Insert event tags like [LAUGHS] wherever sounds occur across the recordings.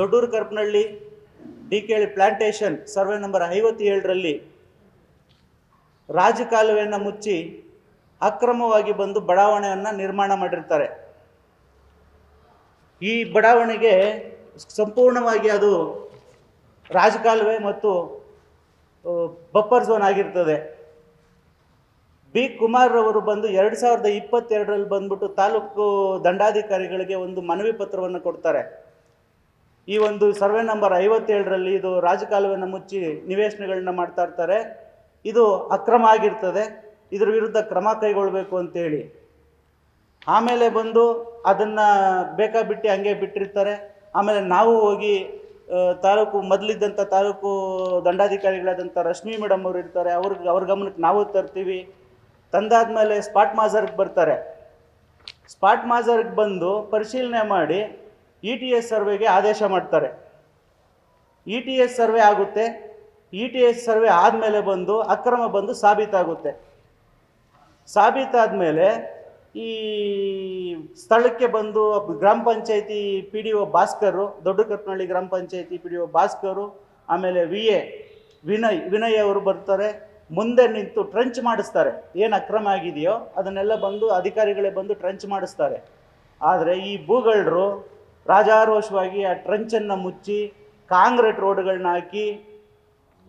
Dodduru Karpanahalli D K plantation survey number ಐವತ್ತೇಳರಲ್ಲಿ ರಾಜಕಾಲುವೆಯನ್ನು ಮುಚ್ಚಿ ಅಕ್ರಮವಾಗಿ ಬಂದು ಬಡಾವಣೆಯನ್ನು ನಿರ್ಮಾಣ ಮಾಡಿರ್ತಾರೆ. ಈ ಬಡಾವಣೆಗೆ ಸಂಪೂರ್ಣವಾಗಿ ಅದು ರಾಜಕಾಲುವೆ ಮತ್ತು ಬಪ್ಪರ್ ಝೋನ್ ಆಗಿರ್ತದೆ. ಬಿ ಕುಮಾರ್ ಅವರು ಬಂದು ಎರಡು ಸಾವಿರದ ಇಪ್ಪತ್ತೆರಡರಲ್ಲಿ ಬಂದ್ಬಿಟ್ಟು ತಾಲೂಕು ದಂಡಾಧಿಕಾರಿಗಳಿಗೆ ಒಂದು ಮನವಿ ಪತ್ರವನ್ನು ಕೊಡ್ತಾರೆ. ಈ ಒಂದು ಸರ್ವೆ ನಂಬರ್ ಐವತ್ತೇಳರಲ್ಲಿ ಇದು ರಾಜಕಾಲುವೆಯನ್ನು ಮುಚ್ಚಿ ನಿವೇಶನಗಳನ್ನ ಮಾಡ್ತಾ ಇರ್ತಾರೆ. ಇದು ಅಕ್ರಮ ಆಗಿರ್ತದೆ. ಇದ್ರ ವಿರುದ್ಧ ಕ್ರಮ ಕೈಗೊಳ್ಳಬೇಕು ಅಂತೇಳಿ. ಆಮೇಲೆ ಬಂದು ಅದನ್ನು ಬೇಕಾಬಿಟ್ಟು ಹಂಗೆ ಬಿಟ್ಟಿರ್ತಾರೆ. ಆಮೇಲೆ ನಾವು ಹೋಗಿ ತಾಲೂಕು ಮೊದಲಿದ್ದಂಥ ತಾಲೂಕು ದಂಡಾಧಿಕಾರಿಗಳಾದಂಥ ರಶ್ಮಿ ಮೇಡಮ್ ಅವರು ಇರ್ತಾರೆ. ಅವ್ರಿಗೆ ಅವ್ರ ಗಮನಕ್ಕೆ ನಾವು ತರ್ತೀವಿ. ತಂದಾದ್ಮೇಲೆ ಸ್ಪಾಟ್ ಮಾಜರ್ಗೆ ಬರ್ತಾರೆ. ಸ್ಪಾಟ್ ಮಾಜರ್ಗೆ ಬಂದು ಪರಿಶೀಲನೆ ಮಾಡಿ ಇ ಟಿ ಎಸ್ ಸರ್ವೆಗೆ ಆದೇಶ ಮಾಡ್ತಾರೆ. ಇ ಟಿ ಎಸ್ ಸರ್ವೆ ಆಗುತ್ತೆ. ಇ ಟಿ ಎಸ್ ಸರ್ವೆ ಆದಮೇಲೆ ಬಂದು ಅಕ್ರಮ ಬಂದು ಸಾಬೀತಾಗುತ್ತೆ. ಸಾಬೀತಾದ ಮೇಲೆ ಈ ಸ್ಥಳಕ್ಕೆ ಬಂದು ಗ್ರಾಮ ಪಂಚಾಯತಿ ಪಿ ಡಿ ಒ ಭಾಸ್ಕರು ದೊಡ್ಡ ಕರ್ನಹಳ್ಳಿ ಗ್ರಾಮ ಪಂಚಾಯತಿ ಪಿ ಡಿ ಒ ಭಾಸ್ಕರು, ಆಮೇಲೆ ವಿ ಎ ವಿನಯ್ ವಿನಯ್ ಅವರು ಬರ್ತಾರೆ. ಮುಂದೆ ನಿಂತು ಟ್ರಂಚ್ ಮಾಡಿಸ್ತಾರೆ. ಏನು ಅಕ್ರಮ ಆಗಿದೆಯೋ ಅದನ್ನೆಲ್ಲ ಬಂದು ಅಧಿಕಾರಿಗಳೇ ಬಂದು ಟ್ರಂಚ್ ಮಾಡಿಸ್ತಾರೆ. ಆದರೆ ಈ ಭೂಗಳರು ರಾಜಾರೋಷವಾಗಿ ಆ ಟ್ರಂಚನ್ನು ಮುಚ್ಚಿ ಕಾಂಕ್ರೀಟ್ ರೋಡ್ಗಳನ್ನ ಹಾಕಿ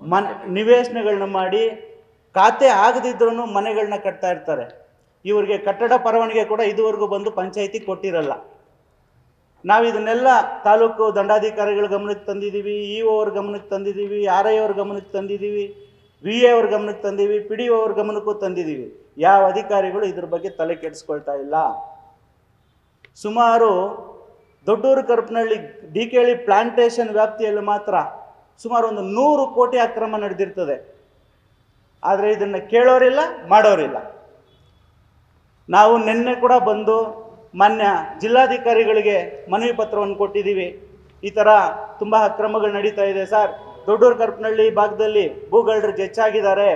ಮನ್ ನಿವೇಶನಗಳನ್ನ ಮಾಡಿ ಖಾತೆ ಆಗದಿದ್ರೂ ಮನೆಗಳನ್ನ ಕಟ್ತಾ ಇರ್ತಾರೆ. ಇವರಿಗೆ ಕಟ್ಟಡ ಪರವಾನಿಗೆ ಕೂಡ ಇದುವರೆಗೂ ಬಂದು ಪಂಚಾಯಿತಿ ಕೊಟ್ಟಿರಲ್ಲ. ನಾವು ಇದನ್ನೆಲ್ಲ ತಾಲೂಕು ದಂಡಾಧಿಕಾರಿಗಳ ಗಮನಕ್ಕೆ ತಂದಿದ್ದೀವಿ ಇ ಅವ್ರ ಗಮನಕ್ಕೆ ತಂದಿದ್ದೀವಿ ಆರ್ ಐ ಅವ್ರ ಗಮನಕ್ಕೆ ತಂದಿದ್ದೀವಿ ವಿ ಎ ಅವ್ರ ಗಮನಕ್ಕೆ ತಂದೀವಿ ಪಿ ಡಿ ಒ ಅವ್ರ ಗಮನಕ್ಕೂ ತಂದಿದ್ದೀವಿ ಯಾವ ಅಧಿಕಾರಿಗಳು ಇದ್ರ ಬಗ್ಗೆ ತಲೆ ಕೆಡಿಸ್ಕೊಳ್ತಾ ಇಲ್ಲ. ಸುಮಾರು ದೊಡ್ಡೂರು ಕರ್ಪನಹಳ್ಳಿ ಡಿ ಕೆಳಿ ಪ್ಲಾಂಟೇಶನ್ ವ್ಯಾಪ್ತಿಯಲ್ಲಿ ಮಾತ್ರ ಸುಮಾರು ಒಂದು ನೂರು ಕೋಟಿ ಅಕ್ರಮ ನಡೆದಿರ್ತದೆ. ಆದರೆ ಇದನ್ನು ಕೇಳೋರಿಲ್ಲ, ಮಾಡೋರಿಲ್ಲ. ನಾವು ನಿನ್ನೆ ಕೂಡ ಬಂದು ಮಾನ್ಯ ಜಿಲ್ಲಾಧಿಕಾರಿಗಳಿಗೆ ಮನವಿ ಪತ್ರವನ್ನು ಕೊಟ್ಟಿದ್ದೀವಿ. ಈ ಥರ ತುಂಬ ಅಕ್ರಮಗಳು ನಡೀತಾ ಇದೆ ಸರ್. ದೊಡ್ಡೂರು ಕರ್ಪನಹಳ್ಳಿ ಭಾಗದಲ್ಲಿ ಭೂಗಳ್ರಿಗೆ ಹೆಚ್ಚಾಗಿದ್ದಾರೆ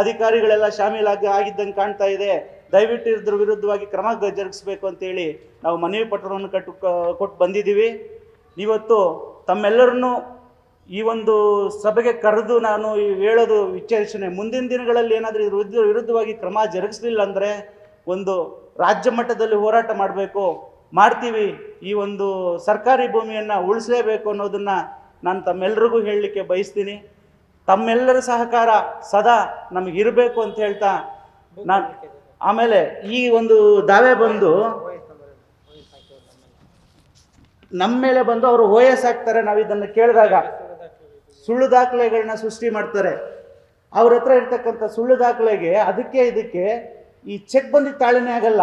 ಅಧಿಕಾರಿಗಳೆಲ್ಲ ಶಾಮೀಲಾಗಿ ಆಗಿದ್ದಂಗೆ ಕಾಣ್ತಾ ಇದೆ. ದಯವಿಟ್ಟು ಇದ್ರ ವಿರುದ್ಧವಾಗಿ ಕ್ರಮ ಜರುಗಿಸಬೇಕು ಅಂತೇಳಿ ನಾವು ಮನವಿ ಪತ್ರವನ್ನು ಕಟ್ಟು ಕೊಟ್ಟು ಬಂದಿದ್ದೀವಿ. ಇವತ್ತು ತಮ್ಮೆಲ್ಲರನ್ನೂ ಈ ಒಂದು ಸಭೆಗೆ ಕರೆದು ನಾನು ಹೇಳೋದು ವಿಚಾರಿಸನೆ ಮುಂದಿನ ದಿನಗಳಲ್ಲಿ ಏನಾದರೂ ಇದ್ರ ವಿರುದ್ಧ, ವಿರುದ್ಧವಾಗಿ ಕ್ರಮ ಜರುಗಿಸಲಿಲ್ಲ ಅಂದರೆ ಒಂದು ರಾಜ್ಯ ಮಟ್ಟದಲ್ಲಿ ಹೋರಾಟ ಮಾಡಬೇಕು, ಮಾಡ್ತೀವಿ. ಈ ಒಂದು ಸರ್ಕಾರಿ ಭೂಮಿಯನ್ನು ಉಳಿಸಲೇಬೇಕು ಅನ್ನೋದನ್ನು ನಾನು ತಮ್ಮೆಲ್ಲರಿಗೂ ಹೇಳಲಿಕ್ಕೆ ಬಯಸ್ತೀನಿ. ತಮ್ಮೆಲ್ಲರ ಸಹಕಾರ ಸದಾ ನಮಗಿರಬೇಕು ಅಂತ ಹೇಳ್ತಾ ನಾನು ಆಮೇಲೆ ಈ ಒಂದು ದಾವೆ ಬಂದು ನಮ್ಮ ಮೇಲೆ ಬಂದು ಅವರು ಓ ಎಸ್ ಹಾಕ್ತಾರೆ, ನಾವು ಇದನ್ನು ಕೇಳಿದಾಗ. ಸುಳ್ಳು ದಾಖಲೆಗಳನ್ನ ಸೃಷ್ಟಿ ಮಾಡ್ತಾರೆ. ಅವ್ರ ಹತ್ರ ಇರ್ತಕ್ಕಂಥ ಸುಳ್ಳು ದಾಖಲೆಗೆ ಅದಕ್ಕೆ ಇದಕ್ಕೆ ಈ ಚೆಕ್ ಬಂದಿದ್ದ ತಾಳೆನೇ ಆಗಲ್ಲ.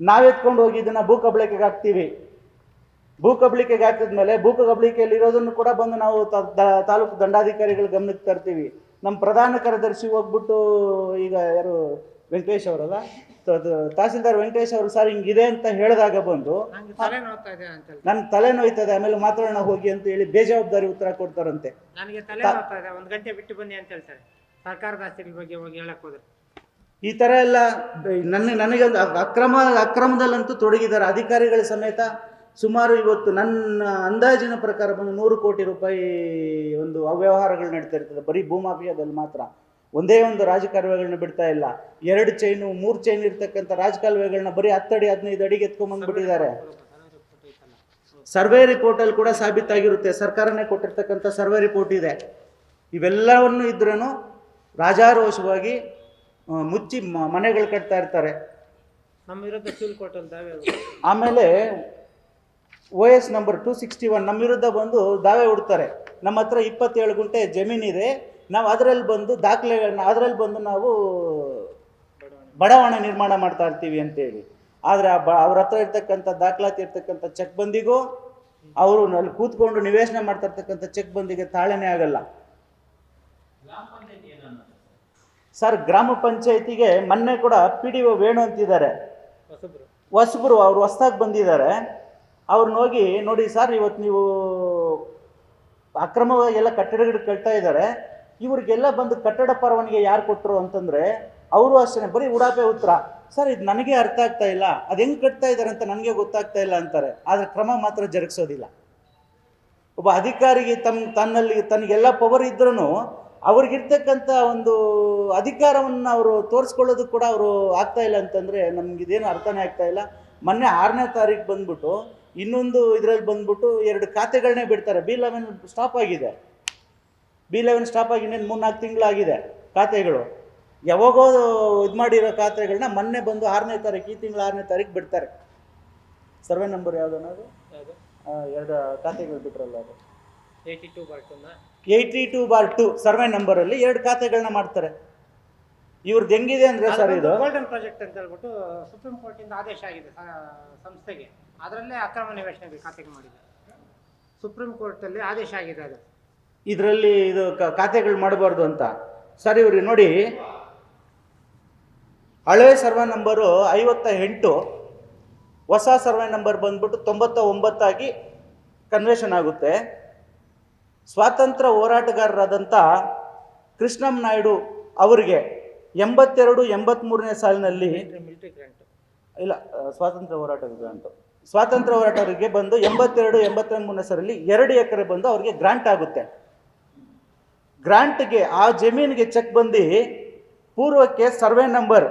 ನಾವೆತ್ಕೊಂಡು ಹೋಗಿ ಇದನ್ನ ಭೂ ಕಬಳಿಕೆಗೆ ಹಾಕ್ತೀವಿ. ಭೂ ಕಬಳಿಕೆಗೆ ಹಾಕಿದ್ಮೇಲೆ ಭೂ ಕಬಳಿಕೆಯಲ್ಲಿ ಇರೋದನ್ನು ಕೂಡ ಬಂದು ನಾವು ತಾಲೂಕು ದಂಡಾಧಿಕಾರಿಗಳ ಗಮನಕ್ಕೆ ತರ್ತೀವಿ. ನಮ್ಮ ಪ್ರಧಾನ ಕಾರ್ಯದರ್ಶಿ ಹೋಗ್ಬಿಟ್ಟು ಈಗ ಯಾರು ವೆಂಕಟೇಶ್ ಅವರಲ್ಲ? ತಹಸೀಲ್ದಾರ್ ವೆಂಕಟೇಶ್ ಅವರು ಸರ್ ಹಿಂಗಿದೆ ಅಂತ ಹೇಳಿದಾಗ ಬಂದು ನನ್ ತಲೆ ನೋಯ್ತದೆ ಆಮೇಲೆ ಮಾತಾಡೋಣ ಹೋಗಿ ಅಂತ ಹೇಳಿ ಬೇಜವಾಬ್ದಾರಿ ಉತ್ತರ ಕೊಡ್ತಾರಂತೆ. ನನಗೆ ತಲೆ ನೋಡ್ತಾ ಇದೆ ಒಂದ್ ಗಂಟೆ ಬಿಟ್ಟು ಬನ್ನಿ ಅಂತ ಹೇಳ್ತಾರೆ. ಸರ್ಕಾರದ ಆಸ್ತಿಗಳ ಬಗ್ಗೆ ಹೋಗಿ ಹೇಳಕ್ ಹೋದ್ರೆ. ಈ ತರ ಎಲ್ಲ ನನ್ನ ನನಗೆ ಅಕ್ರಮ ಅಕ್ರಮದಲ್ಲಂತೂ ತೊಡಗಿದ್ದಾರೆ. ಅಧಿಕಾರಿಗಳ ಸಮೇತ ಸುಮಾರು ಇವತ್ತು ನನ್ನ ಅಂದಾಜಿನ ಪ್ರಕಾರ ಬಂದು ನೂರು ಕೋಟಿ ರೂಪಾಯಿ ಒಂದು ಅವ್ಯವಹಾರಗಳು ನಡೀತಾ ಇರ್ತದೆ. ಬರೀ ಭೂಮಾಫಿಯಾದಲ್ಲಿ ಮಾತ್ರ. ಒಂದೇ ಒಂದು ರಾಜಕಾಲುವೆಗಳನ್ನ ಬಿಡ್ತಾ ಇಲ್ಲ. ಎರಡು ಚೈನು ಮೂರು ಚೈನ್ ಇರ್ತಕ್ಕಂಥ ರಾಜಕಾಲುವೆಗಳನ್ನ ಬರೀ ಹತ್ತಡಿ ಹದಿನೈದು ಅಡಿಗೆ ಎತ್ಕೊಂಡ್ಬಂದ್ಬಿಟ್ಟಿದ್ದಾರೆ ಸರ್ವೆ ರಿಪೋರ್ಟಲ್ಲಿ ಕೂಡ ಸಾಬೀತಾಗಿರುತ್ತೆ. ಸರ್ಕಾರನೇ ಕೊಟ್ಟಿರ್ತಕ್ಕಂಥ ಸರ್ವೆ ರಿಪೋರ್ಟ್ ಇದೆ. ಇವೆಲ್ಲವನ್ನು ಇದ್ರೂ ರಾಜಾರೋಷವಾಗಿ ಮುಚ್ಚಿ ಮನೆಗಳು ಕಟ್ತಾ ಇರ್ತಾರೆ. ಅಲ್ಲಿ ಆಮೇಲೆ O S number two sixty one ನಮ್ಮ ವಿರುದ್ಧ ಬಂದು ದಾವೆ ಹುಡ್ತಾರೆ ನಮ್ಮ ಹತ್ರ ಇಪ್ಪತ್ತೇಳು ಗುಂಟೆ ಜಮೀನಿದೆ. ನಾವು ಅದರಲ್ಲಿ ಬಂದು ದಾಖಲೆಗಳನ್ನ, ಅದರಲ್ಲಿ ಬಂದು ನಾವು ಬಡಾವಣೆ ನಿರ್ಮಾಣ ಮಾಡ್ತಾ ಇರ್ತೀವಿ ಅಂತೇಳಿ. ಆದರೆ ಆ ಬ, ಅವ್ರ ಹತ್ರ ಇರ್ತಕ್ಕಂಥ ದಾಖಲಾತಿ ಇರ್ತಕ್ಕಂಥ ಚೆಕ್ ಬಂದಿಗೂ, ಅವರು ಅಲ್ಲಿ ಕೂತ್ಕೊಂಡು ನಿವೇಶನ ಮಾಡ್ತಾ ಇರ್ತಕ್ಕಂಥ ಚೆಕ್ ಬಂದಿಗೆ ತಾಳೆನೇ ಆಗಲ್ಲ. ಸರ್, ಗ್ರಾಮ ಪಂಚಾಯತಿಗೆ ಮೊನ್ನೆ ಕೂಡ ಪಿ ಡಿ ಒ ವೇಣು ಅಂತಿದ್ದಾರೆ. ಹೊಸಬ್ರು, ಅವ್ರು ಹೊಸ್ದಾಗಿ ಬಂದಿದ್ದಾರೆ. ಅವ್ರನ್ನ ಹೋಗಿ, ನೋಡಿ ಸರ್ ಇವತ್ತು ನೀವು ಅಕ್ರಮವಾಗಿ ಎಲ್ಲ ಕಟ್ಟಡಗಳು ಕಟ್ತಾ ಇದ್ದಾರೆ. ಇವ್ರಿಗೆಲ್ಲ ಬಂದು ಕಟ್ಟಡ ಪರವಾನಿಗೆ ಯಾರು ಕೊಟ್ಟರು ಅಂತಂದರೆ ಅವರು ಅಷ್ಟೇ ಬರೀ ಉಡಾಪೆ ಉತ್ತರ. ಸರ್, ಇದು ನನಗೆ ಅರ್ಥ ಆಗ್ತಾ ಇಲ್ಲ. ಅದು ಹೆಂಗೆ ಕಟ್ತಾ ಇದ್ದಾರೆ ಅಂತ ನನಗೆ ಗೊತ್ತಾಗ್ತಾ ಇಲ್ಲ ಅಂತಾರೆ. ಆದರೆ ಕ್ರಮ ಮಾತ್ರ ಜರುಗಿಸೋದಿಲ್ಲ. ಒಬ್ಬ ಅಧಿಕಾರಿಗೆ ತಮ್ಮ ತನ್ನಲ್ಲಿ, ತನಗೆಲ್ಲ ಪವರ್ ಇದ್ರೂ ಅವ್ರಿಗಿರ್ತಕ್ಕಂಥ ಒಂದು ಅಧಿಕಾರವನ್ನು ಅವರು ತೋರಿಸ್ಕೊಳ್ಳೋದು ಕೂಡ ಅವರು ಆಗ್ತಾ ಇಲ್ಲ ಅಂತಂದರೆ ಇದೇನು ಅರ್ಥನೇ ಆಗ್ತಾ ಇಲ್ಲ. ಮೊನ್ನೆ ಆರನೇ ತಾರೀಕು ಬಂದ್ಬಿಟ್ಟು ಇನ್ನೊಂದು ಇದರಲ್ಲಿ ಬಂದ್ಬಿಟ್ಟು ಎರಡು ಖಾತೆಗಳನ್ನೇ ಬಿಡ್ತಾರೆ. ಬಿ ಲೆವೆನ್ ಸ್ಟಾಪ್ ಆಗಿದೆ. ಬಿ ಲೆವೆನ್ ಸ್ಟಾಪ್ ಆಗಿ ಇನ್ನೇನು ಮೂರ್ನಾಲ್ಕು ತಿಂಗಳಾಗಿದೆ ಖಾತೆಗಳು. ಯಾವಾಗೋ ಇದು ಮಾಡಿರೋ ಖಾತೆಗಳನ್ನ ಮೊನ್ನೆ ಬಂದು ಆರನೇ ತಾರೀಕು ಈ ತಿಂಗಳು ಆರನೇ ತಾರೀಕು ಬಿಡ್ತಾರೆ. ಸರ್ವೆ ನಂಬರ್ ಯಾವುದು ಅನ್ನೋದು? ಎರಡು ಖಾತೆಗಳು ಬಿಟ್ರಲ್ಲ ಅದು. Eighty two bar ಟೂನ eighty two bar two survey ನಂಬರಲ್ಲಿ ಎರಡು ಖಾತೆಗಳನ್ನ ಮಾಡ್ತಾರೆ. ಇವ್ರದ್ದು ಹೆಂಗಿದೆ ಅಂದರೆ ಸರ್ ಇದು? ಗೋಲ್ಡನ್ ಪ್ರಾಜೆಕ್ಟ್ ಅಂತ ಹೇಳ್ಬಿಟ್ಟು ಸುಪ್ರೀಂ ಕೋರ್ಟಿಂದ ಆದೇಶ ಆಗಿದೆ ಸಂಸ್ಥೆಗೆ. ಅದರಲ್ಲೇ ಅಕ್ರಮ ನಿವೇಶನ ಖಾತೆಗೆ ಮಾಡಿದೆ. ಸುಪ್ರೀಂ ಕೋರ್ಟಲ್ಲಿ ಆದೇಶ ಆಗಿದೆ ಅದು. ಇದರಲ್ಲಿ ಇದು ಖಾತೆಗಳು ಮಾಡಬಾರ್ದು ಅಂತ. ಸರ್ ಇವ್ರಿ ನೋಡಿ. ಹಳೆ ಸರ್ವೆ ನಂಬರು ಐವತ್ತ ಎಂಟು ಹೊಸ ಸರ್ವೆ ನಂಬರ್ ಬಂದ್ಬಿಟ್ಟು ತೊಂಬತ್ತ ಒಂಬತ್ತಾಗಿ ಕನ್ವೇಷನ್ ಆಗುತ್ತೆ. ಸ್ವಾತಂತ್ರ್ಯ ಹೋರಾಟಗಾರರಾದಂಥ ಕೃಷ್ಣಂ ನಾಯ್ಡು ಅವರಿಗೆ ಎಂಬತ್ತೆರಡು ಎಂಬತ್ತ್ಮೂರನೇ ಸಾಲಿನಲ್ಲಿ ಮಿಲಿಟರಿ ಗ್ರಾಂಟ್ ಇಲ್ಲ ಸ್ವಾತಂತ್ರ್ಯ ಹೋರಾಟ ಗ್ರಾಂಟು ಸ್ವಾತಂತ್ರ್ಯ ಹೋರಾಟಗಾರರಿಗೆ ಬಂದು ಎಂಬತ್ತೆರಡು ಎಂಬತ್ತ್ಮೂರನೇ ಸಾಲಲ್ಲಿ ಎರಡು ಎಕರೆ ಬಂದು ಅವರಿಗೆ ಗ್ರಾಂಟ್ ಆಗುತ್ತೆ. ಗ್ರಾಂಟ್ಗೆ, ಆ ಜಮೀನಿಗೆ ಚೆಕ್ ಬಂದು ಪೂರ್ವಕ್ಕೆ ಸರ್ವೆ ನಂಬರ್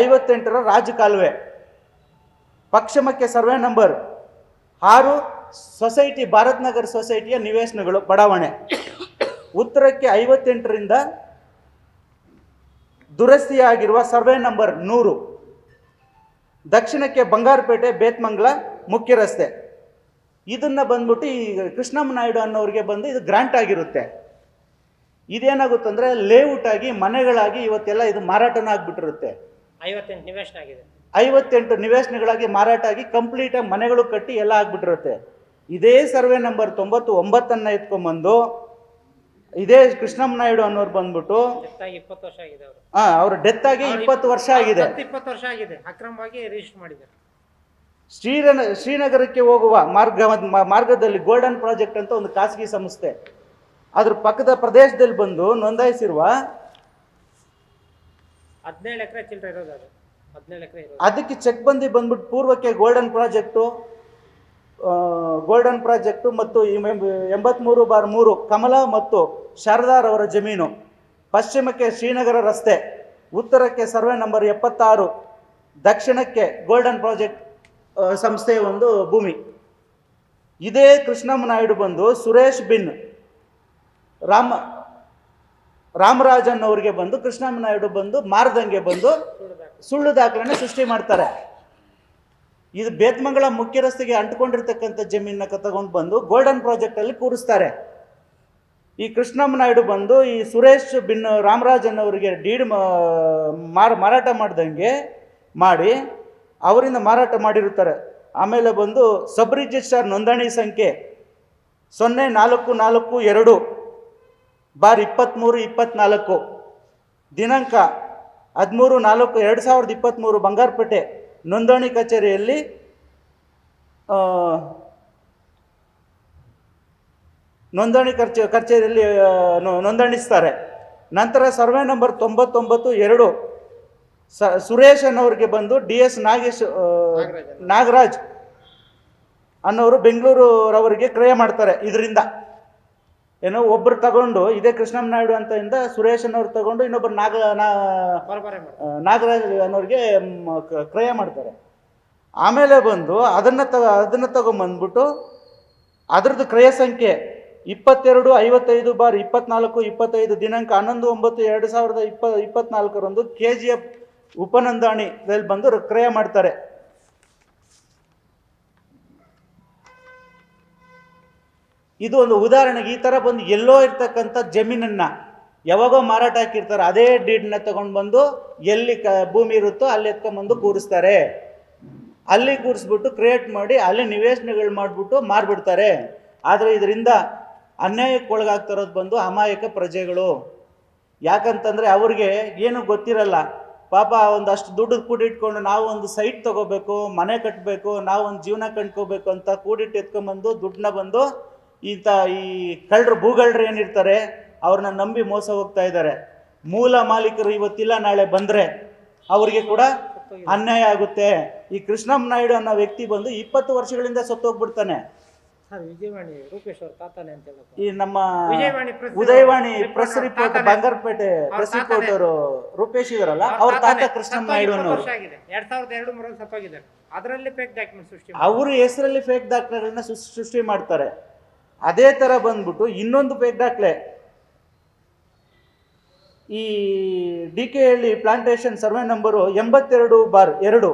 ಐವತ್ತೆಂಟರ ರಾಜಕಾಲುವೆ. ಪಶ್ಚಿಮಕ್ಕೆ ಸರ್ವೆ ನಂಬರ್ ಆರು, ಸೊಸೈಟಿ, ಭಾರತ್ ನಗರ್ ಸೊಸೈಟಿಯ ನಿವೇಶನಗಳು, ಬಡಾವಣೆ. ಉತ್ತರಕ್ಕೆ ಐವತ್ತೆಂಟರಿಂದ ದುರಸ್ತಿಯಾಗಿರುವ ಸರ್ವೆ ನಂಬರ್ ನೂರು. ದಕ್ಷಿಣಕ್ಕೆ ಬಂಗಾರಪೇಟೆ, ಬೇತ್ಮಂಗ್ಲ, ಮುಖ್ಯ ರಸ್ತೆ. ಇದನ್ನು ಬಂದ್ಬಿಟ್ಟು ಈ ಕೃಷ್ಣಮ್ಮ ನಾಯ್ಡು ಅನ್ನೋರಿಗೆ ಬಂದು ಇದು ಗ್ರಾಂಟ್ ಆಗಿರುತ್ತೆ. ಇದೇನಾಗುತ್ತಂದ್ರೆ ಲೇಔಟ್ ಆಗಿ ಮನೆಗಳಾಗಿ ಇವತ್ತೆಲ್ಲ ಇದು ಮಾರಾಟನ ಆಗ್ಬಿಟ್ಟಿರುತ್ತೆ. ಐವತ್ತೆಂಟು ನಿವೇಶನ ಆಗಿದೆ. ಐವತ್ತೆಂಟು ನಿವೇಶನಗಳಾಗಿ ಮಾರಾಟ ಆಗಿ ಕಂಪ್ಲೀಟ್ ಆಗಿ ಮನೆಗಳು ಕಟ್ಟಿ ಎಲ್ಲ ಆಗ್ಬಿಟ್ಟಿರುತ್ತೆ. ಇದೇ ಸರ್ವೆ ನಂಬರ್ ತೊಂಬತ್ತು ಒಂಬತ್ತನ್ನ ಎತ್ಕೊಂಡ್ಬಂದು ಇದೇ ಕೃಷ್ಣಮ್ಮ ನಾಯ್ಡು ಅನ್ನೋರು ಬಂದ್ಬಿಟ್ಟು ಇಪ್ಪತ್ತು ವರ್ಷ ಆಗಿದೆ ಅವರು. ಆ ಅವ್ರ ಡೆತ್ ಆಗಿ ಇಪ್ಪತ್ತು ವರ್ಷ ಆಗಿದೆ. ಇಪ್ಪತ್ತು ವರ್ಷ ಆಗಿದೆ. ಅಕ್ರಮವಾಗಿ ರಿಜಿಸ್ಟರ್ ಮಾಡಿದ್ದಾರೆ. ಶ್ರೀರನ ಶ್ರೀನಗರಕ್ಕೆ ಹೋಗುವ ಮಾರ್ಗ ಮಾರ್ಗದಲ್ಲಿ ಗೋಲ್ಡನ್ ಪ್ರಾಜೆಕ್ಟ್ ಅಂತ ಒಂದು ಖಾಸಗಿ ಸಂಸ್ಥೆ. ಅದ್ರ ಪಕ್ಕದ ಪ್ರದೇಶದಲ್ಲಿ ಬಂದು ನೋಂದಾಯಿಸಿರುವ ಹದಿನೇಳು ಎಕರೆ ಚಿಲ್ಲರೆ ಇರೋದು ಅದು. ಹದಿನೇಳು ಎಕರೆ ಇರೋದು. ಅದಕ್ಕೆ ಚೆಕ್ ಬಂದಿ ಬಂದ್ಬಿಟ್ಟು ಪೂರ್ವಕ್ಕೆ ಗೋಲ್ಡನ್ ಪ್ರಾಜೆಕ್ಟು ಗೋಲ್ಡನ್ ಪ್ರಾಜೆಕ್ಟು ಮತ್ತು ಎಂಬತ್ಮೂರು ಬಾರ್ ಮೂರು ಕಮಲ ಮತ್ತು ಶಾರದಾರ್ ಅವರ ಜಮೀನು. ಪಶ್ಚಿಮಕ್ಕೆ ಶ್ರೀನಗರ ರಸ್ತೆ ಉತ್ತರಕ್ಕೆ ಸರ್ವೆ ನಂಬರ್ ಎಪ್ಪತ್ತಾರು ದಕ್ಷಿಣಕ್ಕೆ ಗೋಲ್ಡನ್ ಪ್ರಾಜೆಕ್ಟ್ ಸಂಸ್ಥೆಯ ಒಂದು ಭೂಮಿ. ಇದೇ ಕೃಷ್ಣಮ್ಮ ನಾಯ್ಡು ಬಂದು ಸುರೇಶ್ ಬಿನ್ ರಾಮ ರಾಮರಾಜನ್ ಅವ್ರಿಗೆ ಬಂದು, ಕೃಷ್ಣಮ್ಮ ನಾಯ್ಡು ಬಂದು, ಮಾರ್ದಂಗೆ ಬಂದು ಸುಳ್ಳು ದಾಖಲೆನ ಸೃಷ್ಟಿ ಮಾಡ್ತಾರೆ. ಇದು ಬೇತ್ಮಂಗಳ ಮುಖ್ಯ ರಸ್ತೆಗೆ ಅಂಟ್ಕೊಂಡಿರ್ತಕ್ಕಂಥ ಜಮೀನ ತಗೊಂಡು ಬಂದು ಗೋಲ್ಡನ್ ಪ್ರಾಜೆಕ್ಟ್ ಅಲ್ಲಿ ಕೂರಿಸ್ತಾರೆ. ಈ ಕೃಷ್ಣಮ್ಮ ನಾಯ್ಡು ಬಂದು, ಈ ಸುರೇಶ್ ಬಿನ್ ರಾಮರಾಜನ್ ಅವರಿಗೆ ಡೀಡ್ ಮಾರ, ಮಾರಾಟ ಮಾಡ್ದಂಗೆ ಮಾಡಿ ಅವರಿಂದ ಮಾರಾಟ ಮಾಡಿರುತ್ತಾರೆ. ಆಮೇಲೆ ಬಂದು ಸಬ್ ರಿಜಿಸ್ಟ್ರಾರ್ ನೋಂದಣಿ ಸಂಖ್ಯೆ ಸೊನ್ನೆ ನಾಲ್ಕು ನಾಲ್ಕು ಎರಡು ಬಾರ್ ಇಪ್ಪತ್ತ್ಮೂರು ಇಪ್ಪತ್ತ್ನಾಲ್ಕು ದಿನಾಂಕ ಹದಿಮೂರು ನಾಲ್ಕು ಎರಡು ಸಾವಿರದ ಇಪ್ಪತ್ತ್ಮೂರು ಬಂಗಾರಪೇಟೆ ನೋಂದಣಿ ಕಚೇರಿಯಲ್ಲಿ ನೋಂದಣಿ ಖರ್ಚು ಕಚೇರಿಯಲ್ಲಿ ನೋಂದಣಿಸ್ತಾರೆ. ನಂತರ ಸರ್ವೆ ನಂಬರ್ ತೊಂಬತ್ತೊಂಬತ್ತು ಎರಡು ಸ ಸುರೇಶ್ ಅನ್ನೋರಿಗೆ ಬಂದು ಡಿ ಎಸ್ ನಾಗೇಶ್ ನಾಗರಾಜ್ ಅನ್ನ. ಅನ್ನೋರು ಬೆಂಗಳೂರು ರವರಿಗೆ ಕ್ರಯ ಮಾಡ್ತಾರೆ ಇದರಿಂದ. ಏನೋ ಒಬ್ರು ತಗೊಂಡು ಇದೇ ಕೃಷ್ಣಮ್ಮ ನಾಯ್ಡು ಅಂತ ಇಂದ ಸುರೇಶ್ ಅನ್ನೋರು ತಗೊಂಡು ಇನ್ನೊಬ್ರು ನಾಗ ನಾಗರಾಜ್ ಅನ್ನೋರಿಗೆ ಕ್ರಯ ಮಾಡ್ತಾರೆ. ಆಮೇಲೆ ಬಂದು ಅದನ್ನು ತ ಅದನ್ನು ತಗೊಂಬಂದ್ಬಿಟ್ಟು ಅದ್ರದ್ದು ಕ್ರಯ ಸಂಖ್ಯೆ ಇಪ್ಪತ್ತೆರಡು ಐವತ್ತೈದು ಬಾರ್ ಇಪ್ಪತ್ನಾಲ್ಕು ಇಪ್ಪತ್ತೈದು ದಿನಾಂಕ ಹನ್ನೊಂದು ಒಂಬತ್ತು ಎರಡು ಸಾವಿರದ ಇಪ್ಪ ಇಪ್ಪತ್ನಾಲ್ಕರಂದು ಕೆ ಜಿ ಎಫ್ ಉಪನಂದಾಣಿ ಬಂದು ಕ್ರಯ ಮಾಡ್ತಾರೆ. ಇದು ಒಂದು ಉದಾಹರಣೆಗೆ ಈ ಥರ ಬಂದು ಎಲ್ಲೋ ಇರ್ತಕ್ಕಂಥ ಜಮೀನನ್ನು ಯಾವಾಗೋ ಮಾರಾಟ ಹಾಕಿರ್ತಾರೆ, ಅದೇ ಡೀಡನ್ನ ತಗೊಂಡು ಬಂದು ಎಲ್ಲಿ ಕ ಭೂಮಿ ಇರುತ್ತೋ ಅಲ್ಲಿ ಎತ್ಕೊಂಡ್ಬಂದು ಕೂರಿಸ್ತಾರೆ. ಅಲ್ಲಿ ಕೂರಿಸ್ಬಿಟ್ಟು ಕ್ರಿಯೇಟ್ ಮಾಡಿ ಅಲ್ಲಿ ನಿವೇಶನಗಳು ಮಾಡಿಬಿಟ್ಟು ಮಾರ್ಬಿಡ್ತಾರೆ. ಆದರೆ ಇದರಿಂದ ಅನ್ಯಾಯಕ್ಕೆ ಒಳಗಾಗ್ತಿರೋದು ಬಂದು ಅಮಾಯಕ ಪ್ರಜೆಗಳು. ಯಾಕಂತಂದರೆ ಅವ್ರಿಗೆ ಏನು ಗೊತ್ತಿರಲ್ಲ, ಪಾಪ ಒಂದಷ್ಟು ದುಡ್ಡು ಕೂಡಿಟ್ಕೊಂಡು ನಾವು ಒಂದು ಸೈಟ್ ತಗೋಬೇಕು, ಮನೆ ಕಟ್ಟಬೇಕು ನಾವು ಒಂದು ಜೀವನ ಕಂಡ್ಕೋಬೇಕು ಅಂತ ಕೂಡಿಟ್ಟು ಎತ್ಕೊಂಬಂದು ದುಡ್ಡನ್ನ ಬಂದು ಈತ ಈ ಕಳ್ಳರು ಭೂಗಳ್ರು ಏನಿರ್ತಾರೆ ಅವ್ರನ್ನ ನಂಬಿ ಮೋಸ ಹೋಗ್ತಾ ಇದ್ದಾರೆ. ಮೂಲ ಮಾಲೀಕರು ಇವತ್ತಿಲ್ಲ ನಾಳೆ ಬಂದರೆ ಅವ್ರಿಗೆ ಕೂಡ ಅನ್ಯಾಯ ಆಗುತ್ತೆ. ಈ ಕೃಷ್ಣಮ್ಮ ನಾಯ್ಡು ಅನ್ನೋ ವ್ಯಕ್ತಿ ಬಂದು ಇಪ್ಪತ್ತು ವರ್ಷಗಳಿಂದ ಸತ್ತೋಗ್ಬಿಡ್ತಾನೆ. ಈ ನಮ್ಮ Udayavani press report Bangarapete press report ಅವರು ರೂಪೇಶ್ ಇವರಲ್ಲ ಅವ್ರ ತಾತ ಕೃಷ್ಣ ನಾಯ್ಡು ಅನ್ನೋರು. ಅವರು. ಹೆಸರಲ್ಲಿ ಫೇಕ್ ದಾಖಲೆಗಳನ್ನ ಸೃಷ್ಟಿ ಮಾಡ್ತಾರೆ. ಅದೇ ತರ ಬಂದ್ಬಿಟ್ಟು ಇನ್ನೊಂದು ದಾಖಲೆ. ಈ D K Halli plantation survey number ಎಂಬತ್ತೆರಡು ಬಾರ್ ಎರಡು.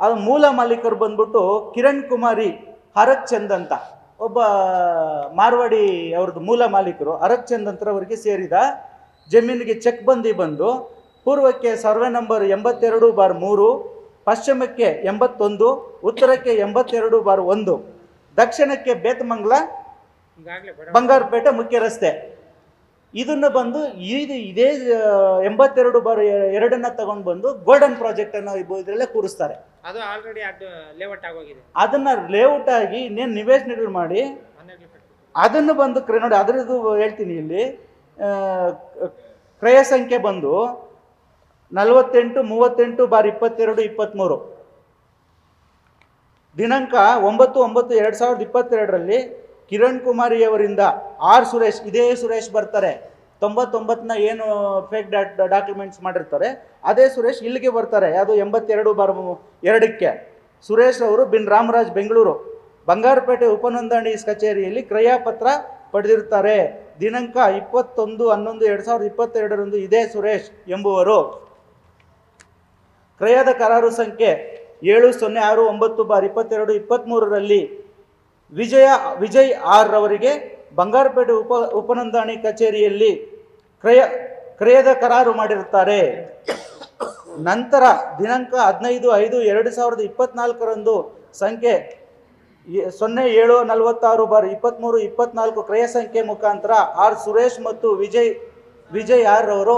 ಅದು ಮೂಲ ಮಾಲೀಕರು ಬಂದ್ಬಿಟ್ಟು ಕಿರಣ್ ಕುಮಾರಿ ಹರಕ್ ಚಂದ್ ಅಂತ. ಒಬ್ಬ ಮಾರ್ವಾಡಿ ಅವ್ರದ್ದು ಮೂಲ ಮಾಲೀಕರು ಹರಕ್ ಚಂದ್ ಅಂತರವರಿಗೆ ಸೇರಿದ. ಜಮೀನಿಗೆ ಚೆಕ್ ಬಂದಿ ಬಂದು ಪೂರ್ವಕ್ಕೆ ಸರ್ವೆ ನಂಬರ್ ಎಂಬತ್ತೆರಡು ಬಾರ್ ಮೂರು, ಪಶ್ಚಿಮಕ್ಕೆ ಎಂಬತ್ತೊಂದು, ಉತ್ತರಕ್ಕೆ ಎಂಬತ್ತೆರಡು ಬಾರ್ ಒಂದು, ದಕ್ಷಿಣಕ್ಕೆ ಬೇತಮಂಗಲ ಬಂಗಾರಪೇಟೆ ಮುಖ್ಯ ರಸ್ತೆ. ಇದನ್ನ ಬಂದು ಇದು ಇದೇ ಎಂಬತ್ತೆರಡು ಬಾರ್ ಎರಡನ್ನ ತಗೊಂಡು ಬಂದು ಗೋಲ್ಡನ್ ಪ್ರಾಜೆಕ್ಟ್ ಅನ್ನೋ ಇದರಲ್ಲೇ ಕೂರಿಸ್ತಾರೆ. ಅದು ಆಲ್ರೆಡಿ ಲೇಔಟ್ ಆಗೋಗಿದೆ. ಅದನ್ನ ಲೇಔಟ್ ಆಗಿ ಇನ್ನೇನು ನಿವೇಶನಗಳು ಮಾಡಿ ಅದನ್ನು ಬಂದು ಕ್ರೈ ನೋಡಿ ಅದರದ್ದು ಹೇಳ್ತೀನಿ ಇಲ್ಲಿ ಕ್ರಯ ಸಂಖ್ಯೆ ಬಂದು ನಲವತ್ತೆಂಟು ಮೂವತ್ತೆಂಟು ಬಾರ್ ಇಪ್ಪತ್ತೆರಡು ಇಪ್ಪತ್ತ್ಮೂರು ದಿನಾಂಕ ಒಂಬತ್ತು ಒಂಬತ್ತು ಎರಡು ಸಾವಿರದ ಇಪ್ಪತ್ತೆರಡರಲ್ಲಿ ಕಿರಣ್ ಕುಮಾರಿಯವರಿಂದ ಆರ್ ಸುರೇಶ್, ಇದೇ ಸುರೇಶ್ ಬರ್ತಾರೆ. ತೊಂಬತ್ತೊಂಬತ್ತನ ಏನು ಫೇಕ್ ಡಾಕ್ಯುಮೆಂಟ್ಸ್ ಮಾಡಿರ್ತಾರೆ, ಅದೇ ಸುರೇಶ್ ಇಲ್ಲಿಗೆ ಬರ್ತಾರೆ. ಅದು ಎಂಬತ್ತೆರಡು ಬಾರ್ ಎರಡಕ್ಕೆ. ಸುರೇಶ್ ಅವರು ಬಿನ್ ರಾಮರಾಜ್ ಬೆಂಗಳೂರು. ಬಂಗಾರಪೇಟೆ ಉಪನೋಂದಣಿ ಕಚೇರಿಯಲ್ಲಿ ಕ್ರಯಪತ್ರ ಪಡೆದಿರ್ತಾರೆ. ದಿನಾಂಕ ಇಪ್ಪತ್ತೊಂದು ಹನ್ನೊಂದು ಎರಡು ಸಾವಿರದ ಇಪ್ಪತ್ತೆರಡರಂದು ಇದೇ ಸುರೇಶ್ ಎಂಬುವರು. ಕ್ರಯದ ಕರಾರು ಸಂಖ್ಯೆ ಏಳು ಸೊನ್ನೆ ಆರು ಒಂಬತ್ತು ಬಾರ್ ಇಪ್ಪತ್ತೆರಡು ಇಪ್ಪತ್ತ್ಮೂರರಲ್ಲಿ ವಿಜಯ, ವಿಜಯ್ ಆರ್ ರವರಿಗೆ ಬಂಗಾರಪೇಟೆ ಉಪ, ಉಪನೋಂದಣಿ ಕಚೇರಿಯಲ್ಲಿ ಕ್ರಯ, ಕ್ರಯದ ಕರಾರು ಮಾಡಿರುತ್ತಾರೆ ನಂತರ ದಿನಾಂಕ ಹದಿನೈದು, ಐದು, ಎರಡು ಸಾವಿರದ ಇಪ್ಪತ್ನಾಲ್ಕರಂದು ಸಂಖ್ಯೆ ಸೊನ್ನೆ, ಏಳು, ನಲವತ್ತಾರು ಬಾರ್ ಇಪ್ಪತ್ತ್ಮೂರು ಇಪ್ಪತ್ನಾಲ್ಕು ಕ್ರಯ ಸಂಖ್ಯೆ ಮುಖಾಂತರ ಆರ್ ಸುರೇಶ್ ಮತ್ತು ವಿಜಯ್ ವಿಜಯ್ ಆರ್ ರವರು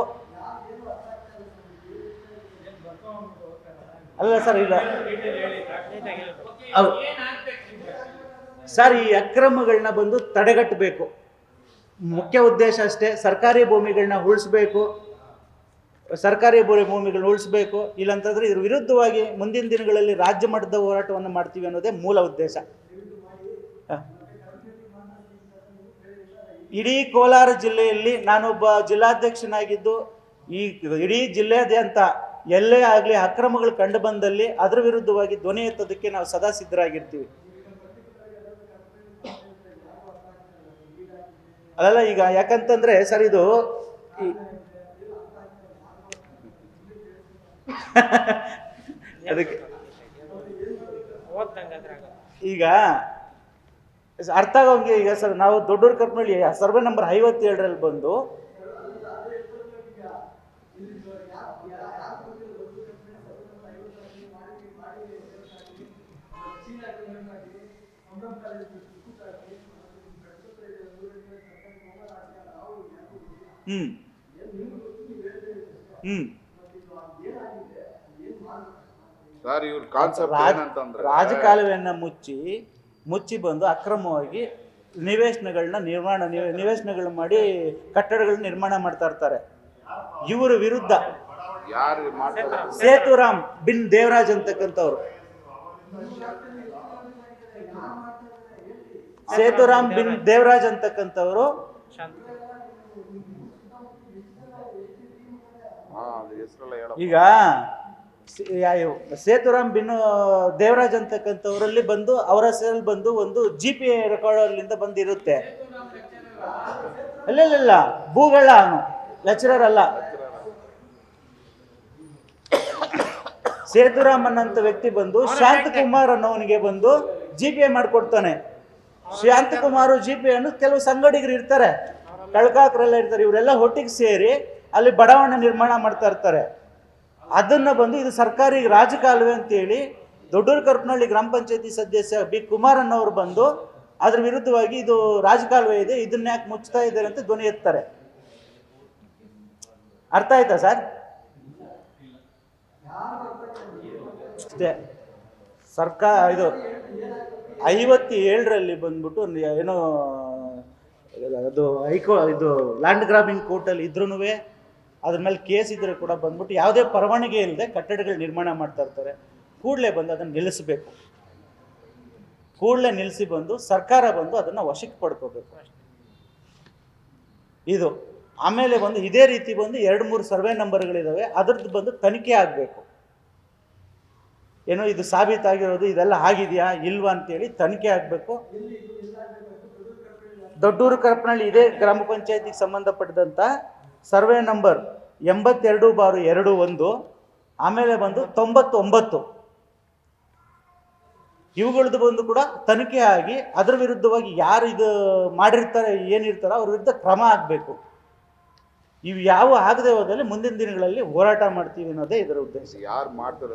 ಅಲ್ಲ ಸರ್, ಇಲ್ಲ. ಸರ್, ಈ ಅಕ್ರಮಗಳನ್ನ ಬಂದು ತಡೆಗಟ್ಟಬೇಕು. ಮುಖ್ಯ ಉದ್ದೇಶ ಅಷ್ಟೇ, ಸರ್ಕಾರಿ ಭೂಮಿಗಳನ್ನ ಉಳಿಸ್ಬೇಕು. ಸರ್ಕಾರಿ ಭೂಮಿ ಭೂಮಿಗಳನ್ನ ಉಳಿಸ್ಬೇಕು. ಇಲ್ಲಂತಂದ್ರೆ ಇದ್ರ ವಿರುದ್ಧವಾಗಿ ಮುಂದಿನ ದಿನಗಳಲ್ಲಿ ರಾಜ್ಯ ಮಟ್ಟದ ಹೋರಾಟವನ್ನು ಮಾಡ್ತೀವಿ ಅನ್ನೋದೇ ಮೂಲ ಉದ್ದೇಶ. ಇಡೀ ಕೋಲಾರ ಜಿಲ್ಲೆಯಲ್ಲಿ ನಾನೊಬ್ಬ ಜಿಲ್ಲಾಧ್ಯಕ್ಷನಾಗಿದ್ದು, ಈ ಇಡೀ ಜಿಲ್ಲೆಯಾದ್ಯಂತ ಎಲ್ಲೇ ಆಗಲಿ ಅಕ್ರಮಗಳು ಕಂಡು ಬಂದಲ್ಲಿ ಅದರ ವಿರುದ್ಧವಾಗಿ ಧ್ವನಿ ಎತ್ತೋದಕ್ಕೆ ನಾವು ಸದಾ ಸಿದ್ಧರಾಗಿರ್ತೀವಿ. ಅಲ್ಲ ಈಗ ಯಾಕಂತಂದ್ರೆ ಸರ್ ಇದು [LAUGHS] ಅದಕ್ಕೆ ಈಗ ಅರ್ಥ ಆಗೋಂಗೆ ಈಗ ಸರ್, ನಾವು ದೊಡ್ಡೂರು ಕರ್ನಳ್ಳಿ ಸರ್ವೆ ನಂಬರ್ ಐವತ್ತೇಳರಲ್ಲಿ ಬಂದು ಹ್ಮ್. ಹ್ಮ್. ಸರ್ ಇವ್ರ ಕಾನ್ಸೆಪ್ಟ್ ಏನಂತಂದ್ರೆ ರಾಜಕಾಲುವೆಯನ್ನ ಮುಚ್ಚಿ ಮುಚ್ಚಿ ಬಂದು ಅಕ್ರಮವಾಗಿ ನಿವೇಶನಗಳನ್ನ ನಿರ್ಮಾಣ ನಿವೇಶನಗಳನ್ನ ನಿವೇಶನಗಳು ಮಾಡಿ ಕಟ್ಟಡಗಳನ್ನ ನಿರ್ಮಾಣ ಮಾಡ್ತಾ ಇರ್ತಾರೆ. ಇವರ ವಿರುದ್ಧ. ಯಾರು ಮಾಡ್ತಾರೆ? ಸೇತುರಾಮ್ ಬಿನ್ ದೇವರಾಜ್ ಅಂತಕ್ಕಂಥವ್ರು. ಸೇತುರಾಮ್ ಬಿನ್ ದೇವರಾಜ್ ಅಂತಕ್ಕಂಥವ್ರು ಶಾಂತ ಹಾ ಅದು ಹೆಸರೆಲ್ಲ ಹೇಳ ಈಗ ಸೇತುರಾಮ್ ಬಿನ್ನು ದೇವರಾಜ್ ಅಂತಕ್ಕಂಥವರಲ್ಲಿ ಬಂದು ಅವರ ಹೆಸರಲ್ಲಿ ಬಂದು ಒಂದು ಜಿ ಪಿ ರೆಕಾರ್ಡರ್ಲಿಂದ ಬಂದಿರುತ್ತೆ. ಇಲ್ಲ ಇಲ್ಲ ಭೂಗಳ ಅವನು ಲೆಕ್ಚರರ್ ಅಲ್ಲ. ಸೇತುರಾಮ್ ಅನ್ನಂತ ವ್ಯಕ್ತಿ ಬಂದು ಶಾಂತಕುಮಾರ್ ಅನ್ನೋವನಿಗೆ ಬಂದು ಜಿ ಪಿ ಐ ಮಾಡಿಕೊಡ್ತಾನೆ. ಶಾಂತಕುಮಾರ್ ಜಿ ಪಿ ಅನ್ನು ಕೆಲವು ಸಂಗಡಿಗರು ಇರ್ತಾರೆ. ಕಳ್ಕಾಕರೆಲ್ಲ ಇರ್ತಾರೆ. ಇವರೆಲ್ಲ ಒಟ್ಟಿಗೆ ಸೇರಿ ಅಲ್ಲಿ ಬಡಾವಣೆ ನಿರ್ಮಾಣ ಮಾಡ್ತಾ ಇರ್ತಾರೆ. ಅದನ್ನ ಬಂದು ಇದು ಸರ್ಕಾರಿ ರಾಜಕಾಲುವೆ ಅಂತೇಳಿ ದೊಡ್ಡೂರು ಕರ್ಪನಹಳ್ಳಿ ಗ್ರಾಮ ಪಂಚಾಯತಿ ಸದಸ್ಯ ಬಿ ಕುಮಾರ್ ಅನ್ನೋರು ಬಂದು ಅದ್ರ ವಿರುದ್ಧವಾಗಿ ಇದು ರಾಜಕಾಲುವೆ ಇದೆ, ಇದನ್ನ ಯಾಕೆ ಮುಚ್ತಾ ಇದ್ದಾರೆ ಅಂತ ಧ್ವನಿ ಎತ್ತಾರೆ. ಅರ್ಥ ಆಯ್ತಾ ಸರ್? ಅಷ್ಟೇ. ಸರ್ಕಾರ ಇದು ಐವತ್ತೇಳರಲ್ಲಿ ಬಂದ್ಬಿಟ್ಟು ಏನೋ, ಅದು ಹೈಕೋ, ಇದು ಲ್ಯಾಂಡ್ ಗ್ರಾಬಿಂಗ್ ಕೋರ್ಟಲ್ಲಿ ಇದ್ರೂ ಅದ್ರ ಮೇಲೆ ಕೇಸ್ ಇದ್ರೆ ಕೂಡ ಬಂದ್ಬಿಟ್ಟು ಯಾವುದೇ ಪರವಾನಗಿ ಇಲ್ಲದೆ ಕಟ್ಟಡಗಳು ನಿರ್ಮಾಣ ಮಾಡ್ತಾ ಇರ್ತಾರೆ. ಕೂಡಲೇ ಬಂದು ಅದನ್ನು ನಿಲ್ಲಿಸಬೇಕು. ಕೂಡಲೇ ನಿಲ್ಲಿಸಿ ಬಂದು ಸರ್ಕಾರ ಬಂದು ಅದನ್ನು ವಶಕ್ಕೆ ಪಡ್ಕೋಬೇಕು. ಇದು ಆಮೇಲೆ ಬಂದು ಇದೇ ರೀತಿ ಬಂದು ಎರಡು ಮೂರು ಸರ್ವೆ ನಂಬರ್ಗಳಿದ್ದಾವೆ ಅದ್ರದ್ದು ಬಂದು ತನಿಖೆ ಆಗಬೇಕು. ಏನೋ ಇದು ಸಾಬೀತಾಗಿರೋದು, ಇದೆಲ್ಲ ಆಗಿದೆಯಾ, ಇಲ್ವಾ ಅಂತೇಳಿ ತನಿಖೆ ಆಗಬೇಕು. ದೊಡ್ಡೂರು ಕರಪನಹಳ್ಳಿ ಇದೇ ಗ್ರಾಮ ಪಂಚಾಯತಿಗೆ ಸಂಬಂಧಪಟ್ಟಿದಂಥ ಸರ್ವೆ ನಂಬರ್ ಎಂಬತ್ತೆರಡು ಬಾರು ಎರಡು ಒಂದು, ಆಮೇಲೆ ಬಂದು ತೊಂಬತ್ತೊಂಬತ್ತು. ಇವುಗಳದ್ದು ಬಂದು ಕೂಡ ತನಿಖೆ ಆಗಿ ಅದರ ವಿರುದ್ಧವಾಗಿ ಯಾರು ಇದು ಮಾಡಿರ್ತಾರೆ, ಏನಿರ್ತಾರೋ ಅವ್ರ ವಿರುದ್ಧ ಕ್ರಮ ಆಗಬೇಕು. ಇವು ಯಾವ ಆಗದೆ ಹೋದಲ್ಲಿ ಮುಂದಿನ ದಿನಗಳಲ್ಲಿ ಹೋರಾಟ ಮಾಡ್ತೀವಿ ಅನ್ನೋದೇ ಇದರ ಉದ್ದೇಶ. ಯಾರು ಮಾಡ್ತಾರೆ